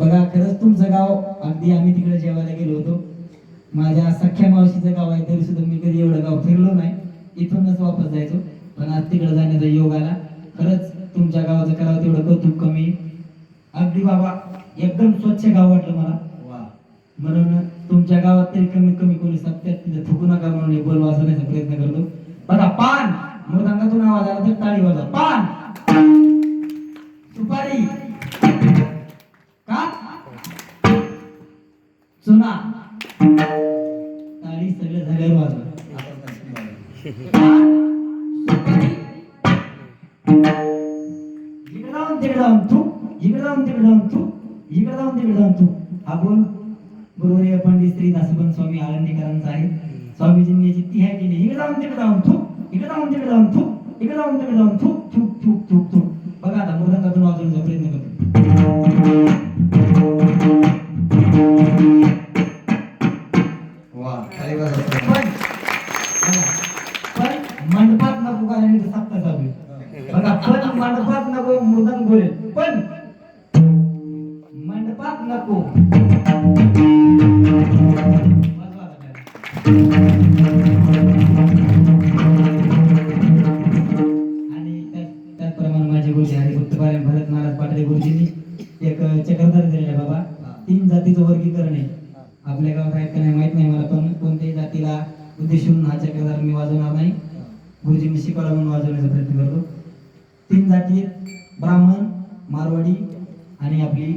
बघा खरंच तुमचं गाव अगदी आम्ही तिकडे जेवायला गेलो होतो. माझ्या सख्या मावशीचं गाव आहे तरी सुद्धा मी कधी एवढं गाव फिरलो नाही. इथूनच वापस जायचो पण आज तिकडे जाण्याचा योग आला. खरंच तुमच्या गावाचं करावं तेवढं कौतुक कमी अगदी बाबा एकदम स्वच्छ गाव वाटलं मला. वा. म्हणून तुमच्या गावात तरी कमीत कमी कोणी सत्यात तिथे थुकू नका म्हणून बोल वाजवण्याचा प्रयत्न करतो. बघा पान! मृदांगातून आवाज आला तर टाळी वाजवा. पान! चुना ताळी सगळं झाल्यावर वाजवा. इकडे जाऊन तिकडे जाऊन तू इकडे जाऊन तिकडे जाऊन तू इकडे जाऊन तिकडे जाऊन तू. पंडित श्री दासबन स्वामी आळंदीकरांचा आहे. स्वामीजींनी याची ती आहे केली. इकडे जाऊन तिकडे जाऊन थू इकडे जाऊन तिकडे जाऊन थू इकडे जाऊन तिकडे जाऊन थू थू थू पण मंडपात नको कारण इथं चालू आहे. बघा पण मंडपात नको मृदंग बोलेल. पण मंडपात नको. आणि त्याच- त्याचप्रमाणे माझे गुरुजी हरिभक्त भरत महाराज पाटले गुरुजींनी एक चक्रधर दिलेला बाबा. तीन जातीचं वर्गीकरण आहे. आपल्या गावात आहेत का नाही माहीत नाही मला पण कोणत्याही जातीला उद्देशून हा चक्रधार मी वाजवणार नाही. गुरुजींनी शिकवला म्हणून वाजवण्याचा प्रयत्न करतो. तीन जाती आहेत, ब्राह्मण मारवाडी आणि आपली